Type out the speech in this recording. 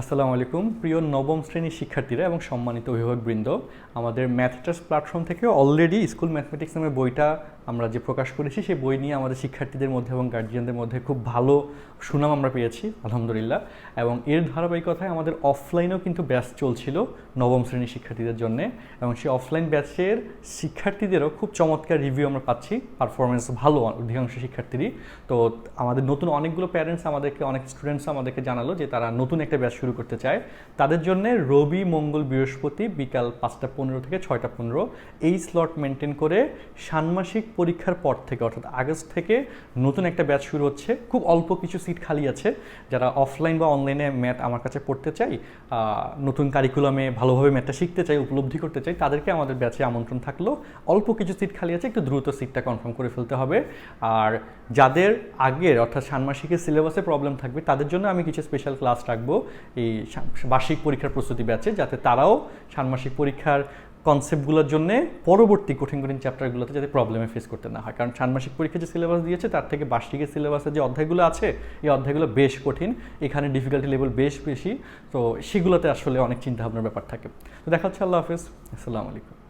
আসসালামু আলাইকুম। প্রিয় নবম শ্রেণির শিক্ষার্থীরা এবং সম্মানিত অভিভাবকবৃন্দ, আমাদের ম্যাথটাস প্ল্যাটফর্ম থেকে অলরেডি স্কুল ম্যাথমেটিক্স নামের বইটা আমরা যে প্রকাশ করেছি, সেই বই নিয়ে আমাদের শিক্ষার্থীদের মধ্যে এবং গার্জিয়ানদের মধ্যে খুব ভালো সুনাম আমরা পেয়েছি, আলহামদুলিল্লাহ। এবং এর ধারাবাহিকতায় আমাদের অফলাইনেও কিন্তু ব্যাচ চলছিল নবম শ্রেণির শিক্ষার্থীদের জন্য এবং সেই অফলাইন ব্যাচের শিক্ষার্থীদেরও খুব চমৎকার রিভিউ আমরা পাচ্ছি। পারফরমেন্স ভালো অধিকাংশ শিক্ষার্থীরই। তো আমাদের নতুন অনেকগুলো প্যারেন্টস আমাদেরকে, অনেক স্টুডেন্টস আমাদেরকে জানালো যে তারা নতুন একটা ব্যাচ শুরু করতে চায়। তাদের জন্য রবি, মঙ্গল, বৃহস্পতি বিকাল পাঁচটা পনেরো থেকে ছয়টা পনেরো এই স্লট মেনটেন করে ষান্মাসিক পরীক্ষার পর থেকে, অর্থাৎ আগস্ট থেকে নতুন একটা ব্যাচ শুরু হচ্ছে। খুব অল্প কিছু সিট খালি আছে। যারা অফলাইন বা অনলাইনে ম্যাথ আমার কাছে পড়তে চাই নতুন কারিকুলামে ভালোভাবে ম্যাথটা শিখতে চাই, উপলব্ধি করতে চাই, তাদেরকে আমাদের ব্যাচে আমন্ত্রণ থাকল। অল্প কিছু সিট খালি আছে, একটু দ্রুত সিটটা কনফার্ম করে ফেলতে হবে। আর যাদের আগের, অর্থাৎ ষান্মাসিকের সিলেবাসে প্রবলেম থাকবে, তাদের জন্য আমি কিছু স্পেশাল ক্লাস রাখব। এই বার্ষিক পরীক্ষার প্রস্তুতি ব্যাচে যাতে তারাও ষান্মাসিক পরীক্ষার কনসেপ্টগুলোর জন্য পরবর্তী কঠিন কঠিন চ্যাপ্টারগুলোতে যাতে প্রবলেমে ফেস করতে না হয়। কারণ ষান্মাসিক পরীক্ষা যে সিলেবাস দিয়েছে, তার থেকে বার্ষিকের সিলেবাসে যে অধ্যায়গুলো আছে, এই অধ্যায়গুলো বেশ কঠিন, এখানে ডিফিকাল্টি লেভেল বেশ বেশি, তো সেগুলোতে আসলে অনেক চিন্তাভাবনার ব্যাপার থাকে। তো দেখা হচ্ছে, আল্লাহ হাফিজ। আসসালামু আলাইকুম।